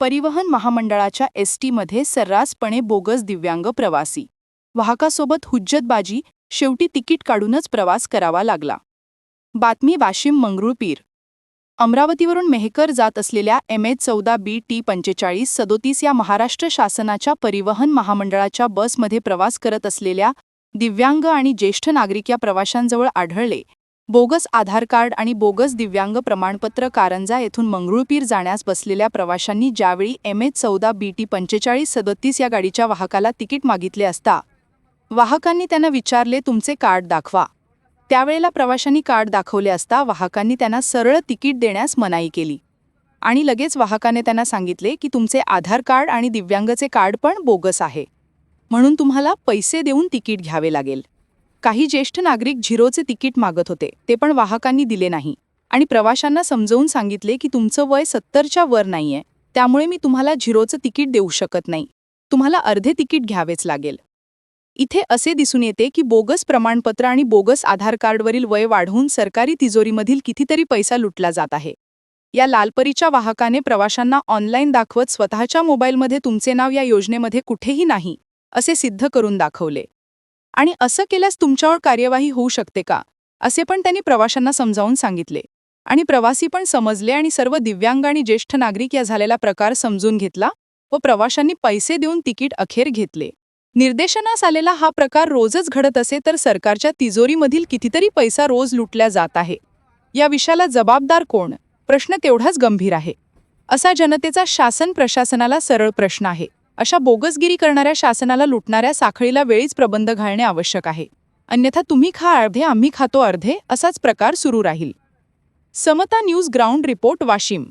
परिवहन महामंडळाच्या एस टीमध्ये सर्रासपणे बोगस दिव्यांग प्रवासी. वाहकासोबत हुज्जतबाजी शेवटी तिकीट काढूनच प्रवास करावा लागला. बातमी वाशिम मंगरुळपीर अमरावतीवरून मेहकर जात असलेल्या एम एच चौदा बी टी पंचेचाळीस सदोतीस या महाराष्ट्र शासनाच्या परिवहन महामंडळाच्या बसमध्ये प्रवास करत असलेल्या दिव्यांग आणि ज्येष्ठ नागरिक या प्रवाशांजवळ आढळले. बोगस आधार कार्ड आणि बोगस दिव्यांग प्रमाणपत्र कारंजा येथून मंगरुळपीर जाण्यास बसलेल्या प्रवाशांनी ज्यावेळी एम एच चौदा बी टी पंचेचाळीस सदतीस या गाडीच्या वाहकाला तिकीट मागितले असता वाहकांनी त्यांना विचारले तुमचे कार्ड दाखवा. त्यावेळेला प्रवाशांनी कार्ड दाखवले असता वाहकांनी त्यांना सरळ तिकीट देण्यास मनाई केली आणि लगेच वाहकाने त्यांना सांगितले की तुमचे आधार कार्ड आणि दिव्यांगचे कार्ड पण बोगस आहे. म्हणून तुम्हाला पैसे देऊन तिकीट घ्यावे लागेल. काही ज्येष्ठ नागरिक झिरोचे तिकीट मागत होते ते पण वाहकांनी दिले नाही. आणि प्रवाशांना समजवून सांगितले की तुमचं वय सत्तरच्या वर नाहीये त्यामुळे मी तुम्हाला झिरोचं तिकीट देऊ शकत नाही. तुम्हाला अर्धे तिकीट घ्यावेच लागेल. इथे असे दिसून येते की बोगस प्रमाणपत्र आणि बोगस आधार कार्डवरील वय वाढवून सरकारी तिजोरीमधील कितीतरी पैसा लुटला जात आहे. या लालपरीच्या वाहकाने प्रवाशांना ऑनलाईन दाखवत स्वतःच्या मोबाईलमध्ये तुमचे नाव या योजनेमध्ये कुठेही नाही असे सिद्ध करून दाखवले. आणि असं केल्यास तुमच्यावर कार्यवाही होऊ शकते का? असे पण त्यांनी प्रवाशांना समजावून सांगितले. आणि प्रवासी पण समजले आणि सर्व दिव्यांग आणि ज्येष्ठ नागरिक या झालेला प्रकार समजून घेतला व प्रवाशांनी पैसे देऊन तिकीट अखेर घेतले. निर्देशनास आलेला हा प्रकार रोजच घडत असे तर सरकारच्या तिजोरीमधील कितीतरी पैसा रोज लुटल्या जात आहे. या विषयाला जबाबदार कोण? प्रश्न तेवढाच गंभीर आहे. असा जनतेचा शासन प्रशासनाला सरळ प्रश्न आहे. अशा बोगसगिरी करणाऱ्या शासनाला लुटणाऱ्या साखळीला वेळीच प्रबंध घालणे आवश्यक आहे. अन्यथा तुम्ही खा अर्धे आम्ही खातो अर्धे असाच प्रकार सुरू राहील. समता न्यूज ग्राउंड रिपोर्ट वाशिम.